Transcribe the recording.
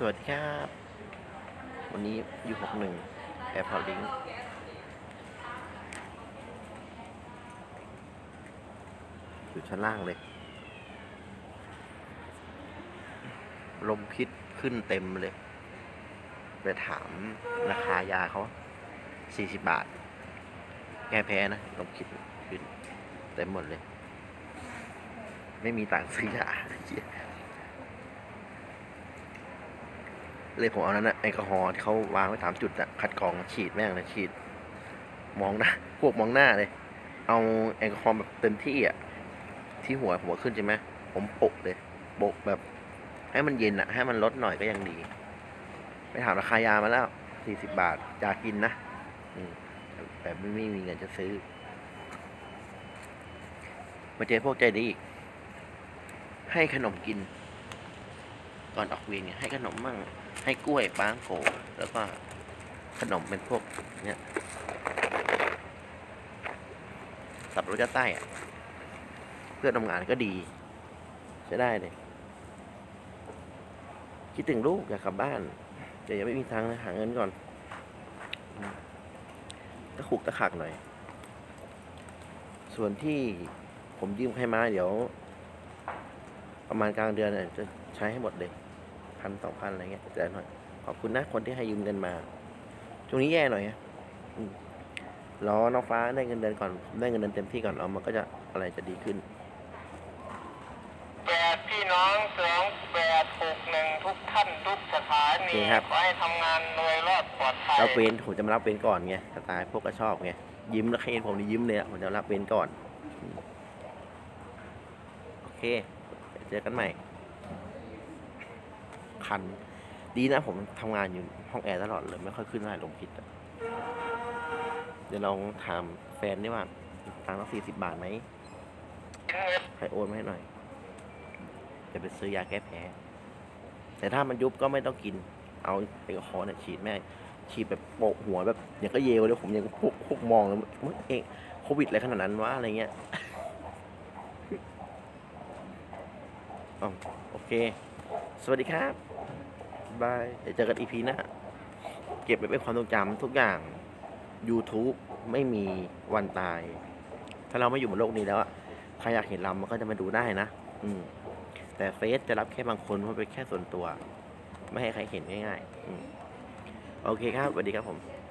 สวัสดีครับ วันนี้อยู่หกหนึ่งแอร์พอร์ตลิงอยู่ชั้นล่างเลย ลมพิษขึ้นเต็มเลย ไปถามราคายาเขาสี่สิบบาท แก้แพ้นะ ลมพิษขึ้นเต็มหมดเลย ไม่มีตังซื้อยา เลยผมเอานั้นนะแอลกอฮอล์ที่เขาวางไว้สามจุดอะคัดกรองฉีดแม่งเลยฉีด มองหน้าพวกมองหน้าเลย เอาแอลกอฮอล์แบบเต็มที่อะที่หัวหัวขึ้นใช่ไหมผมโปะเลยโปะแบบ ให้มันเย็นอะให้มันลดหน่อยก็ยังดี ไปถามราคายามาแล้วสี่สิบบาทยากินนะแต่ไม่ไม่มีเงินจะซื้อมาเจอพวกใจดีอีกให้ขนมกิน ก่อนออกเวรเนี่ยให้ขนมมั่งให้กล้วยป้างโกแล้วก็ขนมเป็นพวกเนี้ยสับรดจะใต้อะเพื่อนทำงานก็ดีใช้ได้เลยคิดถึงลูกอยากกลับบ้านแต่ยังไม่มีทางเลยหาเงินก่อนตะขุกตะขักหน่อย ส่วนที่ผมยืมใครมาเดี๋ยว ประมาณกลางเดือนเนี่ยจะใช้ให้หมดเลย พันสองพันอะไรเงี้ยแต่หน่อย ขอบคุณนะคนที่ให้ยืมเงินมา ช่วงนี้แย่หน่อยอะอืมรอน้องฟ้าได้เงินเดือนก่อน ได้เงินเดือนเต็มที่ก่อนเอามันก็จะอะไรจะดีขึ้นแปดพี่น้องสองแปดหกหนึ่งทุกท่านทุกสถานีโอเคครับขอให้ทำงานโดยรอดปลอดภัยรับเวรผมจะมารับเวรก่อนไงสไตล์พวกก็ชอบไงยิ้มแล้วใครเห็นผมนี่ยิ้มเลยอะผมจะรับเวรก่อนอืมโอเคเดี๋ยวเจอกันใหม่ คัน ดีนะผมทำงานอยู่ห้องแอร์ตลอดเลย ไม่ค่อยขึ้นได้ลมพิษอะเดี๋ยวลองถามแฟนดีว่าตังค์ต้องสี่สิบบาทไหมใครโอนมาให้หน่อย จะไปซื้อยาแก้แพ้ แต่ถ้ามันยุบก็ไม่ต้องกิน เอาไปกอฮอล์เนี่ยฉีดแม่งฉีดแบบโปะหัวแบบอย่างก็เยวเลยผมยังพวกพวกมองเลยมึงเองโควิดอะไรขนาดนั้นวะอะไรเงี้ยอ๋อโอเค สวัสดีครับ บาย เดี๋ยวเจอกันอีพีหน้า เก็บไว้เป็นความทรงจำทุกอย่าง YouTube ไม่มีวันตาย ถ้าเราไม่อยู่บนโลกนี้แล้วอะใครอยากเห็นเรามันก็จะมาดูได้นะ อืม แต่เฟซจะรับแค่บางคนเพราะเป็นแค่ส่วนตัว ไม่ให้ใครเห็นง่ายๆ อืม โอเคครับสวัสดีครับผม